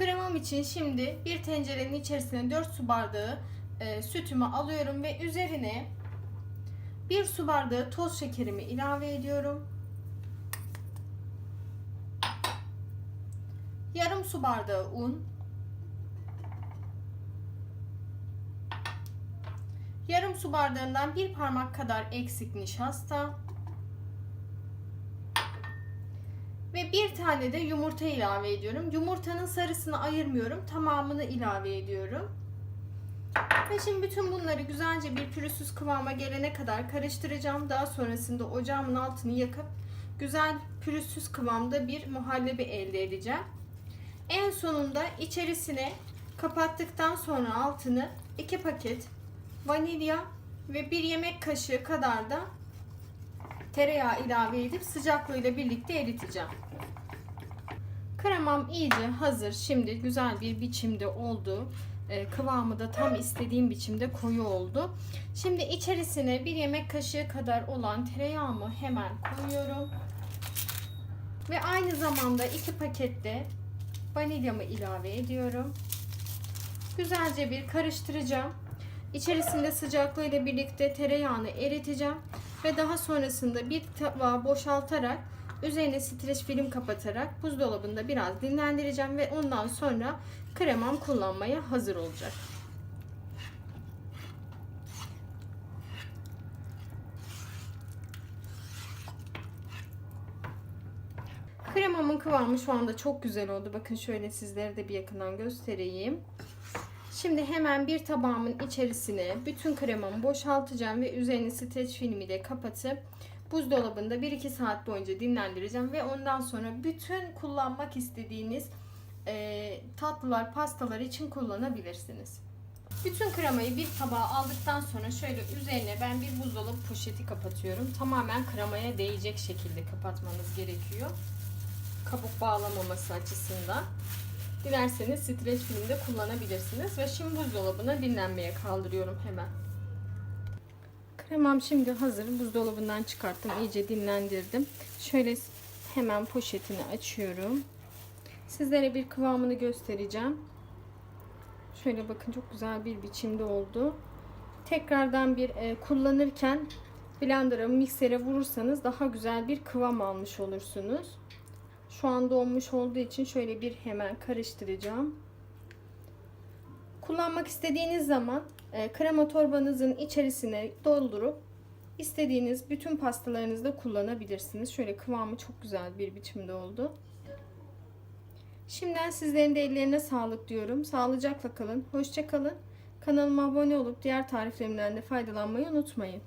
Kremam için şimdi bir tencerenin içerisine 4 su bardağı e, sütümü alıyorum ve üzerine 1 su bardağı toz şekerimi ilave ediyorum. Yarım su bardağı un. Yarım su bardağından bir parmak kadar eksik nişasta. Ve bir tane de yumurta ilave ediyorum. Yumurtanın sarısını ayırmıyorum. Tamamını ilave ediyorum. Ve şimdi bütün bunları güzelce bir pürüzsüz kıvama gelene kadar karıştıracağım. Daha sonrasında ocağımın altını yakıp güzel pürüzsüz kıvamda bir muhallebi elde edeceğim. En sonunda içerisine kapattıktan sonra altını 2 paket vanilya ve 1 yemek kaşığı kadar da tereyağı ilave edip sıcaklığıyla birlikte eriteceğim. Kremam iyice hazır. Şimdi güzel bir biçimde oldu. Ee, kıvamı da tam istediğim biçimde koyu oldu. Şimdi içerisine bir yemek kaşığı kadar olan tereyağımı hemen koyuyorum. Ve aynı zamanda iki pakette vanilyamı ilave ediyorum. Güzelce bir karıştıracağım. İçerisinde sıcaklığıyla birlikte tereyağını eriteceğim ve daha sonrasında bir tabağa boşaltarak üzerine streç film kapatarak buzdolabında biraz dinlendireceğim ve ondan sonra kremam kullanmaya hazır olacak. Kremamın kıvamı şu anda çok güzel oldu. Bakın şöyle sizlere de bir yakından göstereyim. Şimdi hemen bir tabağımın içerisine bütün kremamı boşaltacağım ve üzerini streç filmiyle kapatıp buzdolabında 1-2 saat boyunca dinlendireceğim ve ondan sonra bütün kullanmak istediğiniz e, tatlılar, pastalar için kullanabilirsiniz. Bütün kremayı bir tabağa aldıktan sonra şöyle üzerine ben bir buzdolabı poşeti kapatıyorum. Tamamen kremaya değecek şekilde kapatmanız gerekiyor. Kabuk bağlamaması açısından. Dilerseniz streç filmde kullanabilirsiniz. Ve şimdi buzdolabına dinlenmeye kaldırıyorum hemen. Kremam şimdi hazır. Buzdolabından çıkarttım. iyice dinlendirdim. Şöyle hemen poşetini açıyorum. Sizlere bir kıvamını göstereceğim. Şöyle bakın çok güzel bir biçimde oldu. Tekrardan bir e, kullanırken blender'a, miksere vurursanız daha güzel bir kıvam almış olursunuz. Şu an donmuş olduğu için şöyle bir hemen karıştıracağım. Kullanmak istediğiniz zaman e, krema torbanızın içerisine doldurup istediğiniz bütün pastalarınızda kullanabilirsiniz. Şöyle kıvamı çok güzel bir biçimde oldu. Şimdiden sizlerin de ellerine sağlık diyorum. Sağlıcakla kalın. Hoşça kalın. Kanalıma abone olup diğer tariflerimden de faydalanmayı unutmayın.